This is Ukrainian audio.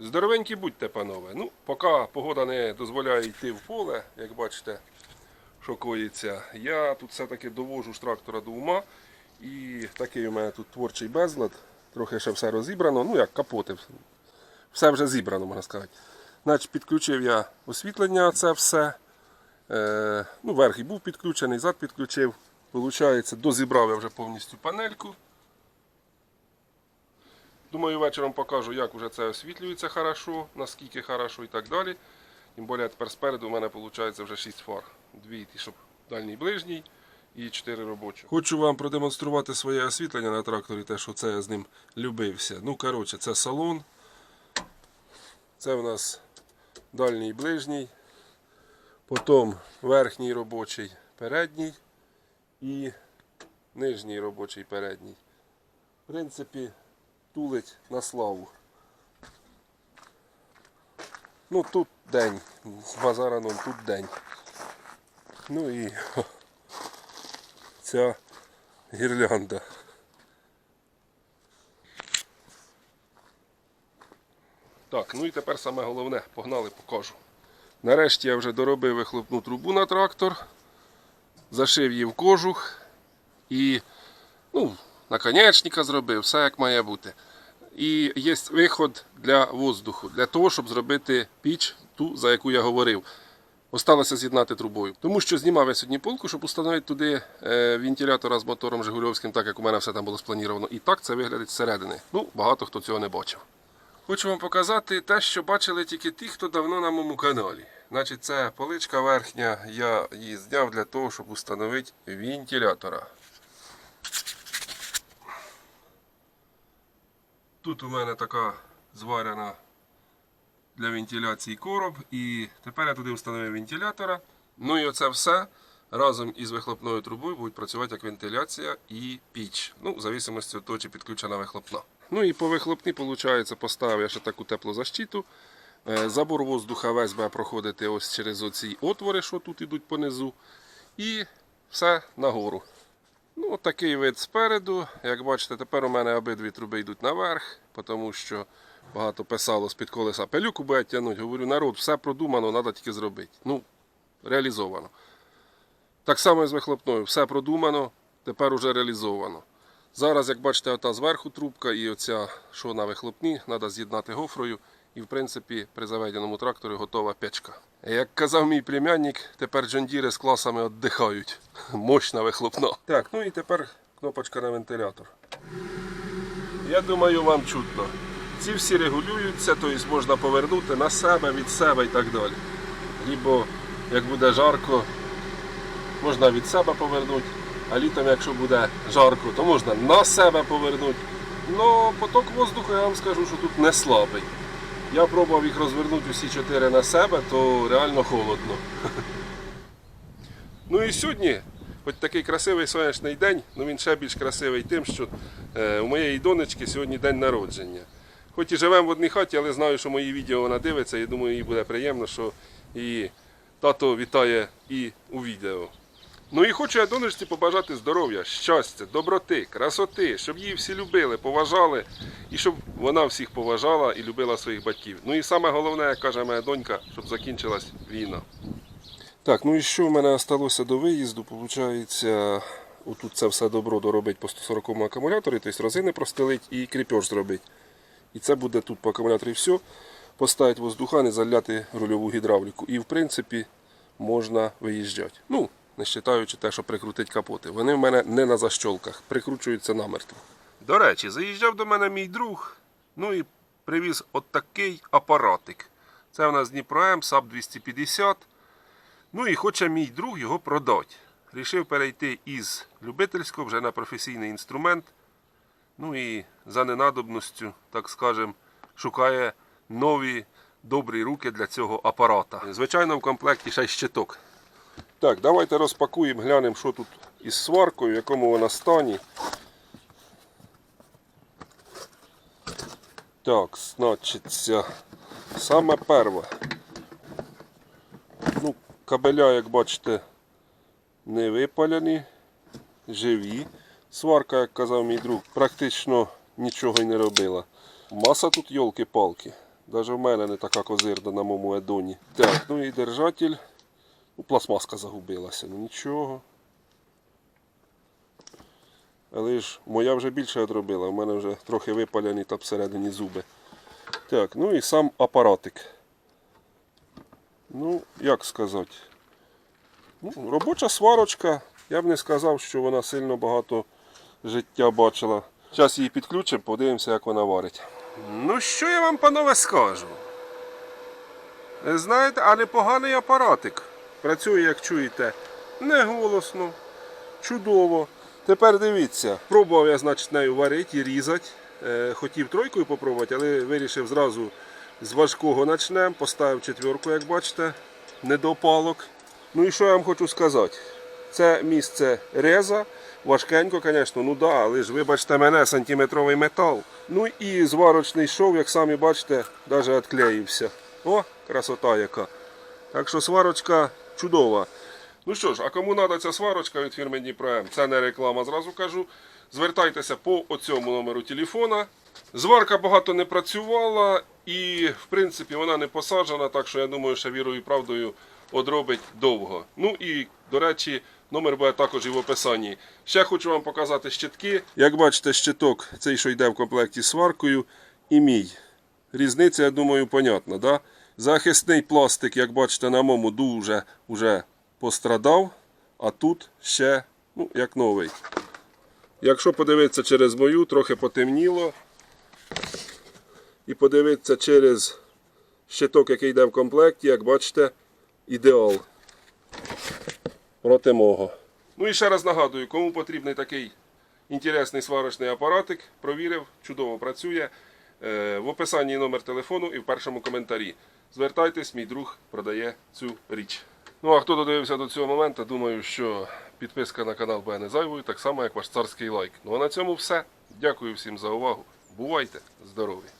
Здоровенькі будьте, панове. Ну, поки погода не дозволяє йти в поле, як бачите, що коїться, я тут все-таки довожу ж трактора до ума. І такий у мене тут творчий безлад. Трохи ще все розібрано. Ну як капоти. Все вже зібрано, можна сказати. Значить, підключив я освітлення, це все. Е, ну, верх і був підключений, зад підключив. Получається, дозібрав я вже повністю панельку. Думаю, вечором покажу, як вже це освітлюється хорошо, наскільки хорошо і так далі. Тим більше тепер спереду у мене виходить вже 6 фар. Дві ті, щоб дальній ближній і 4 робочі. Хочу вам продемонструвати своє освітлення на тракторі, те, що це я з ним любився. Ну, коротше, це салон. Це в нас дальній ближній. Потім верхній робочий передній і нижній робочий передній. В принципі, тулить на славу. Ну тут день. З базараном тут день. Ну і ця гірлянда. Так, ну і тепер саме головне, погнали, покажу. Нарешті я вже доробив вихлопну трубу на трактор, зашив її в кожух і ну, наконечника зробив, все як має бути. І є виход для воздуху, для того, щоб зробити піч, ту, за яку я говорив. Осталося з'єднати трубою. Тому що знімав я сьогодні полку, щоб установити туди е, вентилятора з мотором Жигульовським, так як у мене все там було сплановано. І так це виглядить зсередини. Ну, багато хто цього не бачив. Хочу вам показати те, що бачили тільки ті, хто давно на моєму каналі. Значить, це поличка верхня, я її зняв для того, щоб установити вентилятора. Тут у мене така зварена для вентиляції короб, і тепер я туди встановив вентилятора. Ну і оце все разом із вихлопною трубою будуть працювати як вентиляція і піч. Ну, в зависимості від того, чи підключена вихлопна. Ну і по вихлопні, виходить, поставив я ще таку теплозащиту. Е, Забор воздуха весь буде проходити ось через оці отвори, що тут ідуть понизу. І все нагору. Ну, такий вид спереду. Як бачите, тепер у мене обидві труби йдуть наверх, тому що багато писало з-під колеса. Пилюку буде тягнути. Говорю, народ, все продумано, треба тільки зробити. Ну, реалізовано. Так само і з вихлопною. Все продумано, тепер уже реалізовано. Зараз, як бачите, ота зверху трубка і оця, що на вихлопні, треба з'єднати гофрою. І, в принципі, при заведеному тракторі готова печка. Як казав мій племянник, тепер джондіри з класами віддихають. Мощна вихлопна. Так, ну і тепер кнопочка на вентилятор. Я думаю, вам чутно. Ці всі регулюються, тобто можна повернути на себе, від себе і так далі. Лібо, як буде жарко, можна від себе повернути, а літом, якщо буде жарко, то можна на себе повернути. Ну, поток воздуху, я вам скажу, що тут не слабий. Я пробував їх розвернути усі чотири на себе, то реально холодно. Ну і сьогодні, хоч такий красивий сонячний день, ну він ще більш красивий тим, що е, у моєї донечки сьогодні день народження. Хоч і живемо в одній хаті, але знаю, що мої відео вона дивиться, і думаю, їй буде приємно, що її тато вітає і у відео. Ну і хочу я донечці побажати здоров'я, щастя, доброти, красоти, щоб її всі любили, поважали, і щоб вона всіх поважала і любила своїх батьків. Ну і саме головне, як каже моя донька, щоб закінчилась війна. Так, ну і що в мене залишилося до виїзду? Получається, отут це все добро доробить по 140 акумуляторі, тобто розини простелить і кріпеж зробить. І це буде тут по акумуляторі все. Поставити воздухан і заляти рульову гідравліку. І в принципі можна виїжджати. Ну, не вважаючи те, що прикрутить капоти. Вони в мене не на защолках, прикручуються намертво. До речі, заїжджав до мене мій друг, ну і привіз от такий апаратик. Це в нас Дніпро М, САП 250. Ну і хоче мій друг його продати. Рішив перейти із любительського вже на професійний інструмент. Ну і за ненадобністю, так скажем, шукає нові добрі руки для цього апарата. Звичайно, в комплекті ще й щиток. Так, давайте розпакуємо, глянемо, що тут із сваркою, в якому вона стані. Так, значиться, саме перше. Ну, кабеля, як бачите, не випаляні, живі. Сварка, як казав мій друг, практично нічого й не робила. Маса тут йолки-палки. Навіть в мене не така козирда на моєму едоні. Так, ну і держатель. Ну, пластмаска загубилася, ну нічого. Але ж моя вже більше одробила, в мене вже трохи випалені там всередині зуби. Так, ну і сам апаратик. Ну, як сказати. Ну, робоча сварочка. Я б не сказав, що вона сильно багато життя бачила. Зараз її підключимо, подивимося, як вона варить. Ну, що я вам, панове, скажу? Знаєте, а непоганий апаратик. Працює, як чуєте, не голосно, чудово. Тепер дивіться, пробував я, значить, нею варити і різати. Е, хотів тройкою попробувати, але вирішив зразу з важкого начнем. Поставив четверку, як бачите, не до палок. Ну і що я вам хочу сказати? Це місце реза. Важкенько, звісно, ну да, але ж вибачте мене, сантиметровий метал. Ну і зварочний шов, як самі бачите, навіть відклеївся. О, красота яка. Так що сварочка чудова. Ну що ж, а кому треба ця сварочка від фірми Дніпром, це не реклама, зразу кажу. Звертайтеся по оцьому номеру телефона. Зварка багато не працювала і, в принципі, вона не посаджена, так що я думаю, що вірою і правдою одробить довго. Ну і, до речі, номер буде також і в описанні. Ще хочу вам показати щитки. Як бачите, щиток, цей, що йде в комплекті з сваркою, і мій. Різниця, я думаю, понятна. Да? Захисний пластик, як бачите, на моєму дуже вже пострадав, а тут ще ну, як новий. Якщо подивитися через мою, трохи потемніло. І подивитися через щиток, який йде в комплекті, як бачите, ідеал проти мого. Ну і ще раз нагадую, кому потрібний такий інтересний сварочний апаратик, провірив, чудово працює. Е, В описанні номер телефону і в першому коментарі. Звертайтесь, мій друг продає цю річ. Ну а хто додивився до цього моменту, думаю, що підписка на канал буде не зайвою, так само як ваш царський лайк. Ну а на цьому все. Дякую всім за увагу. Бувайте здорові!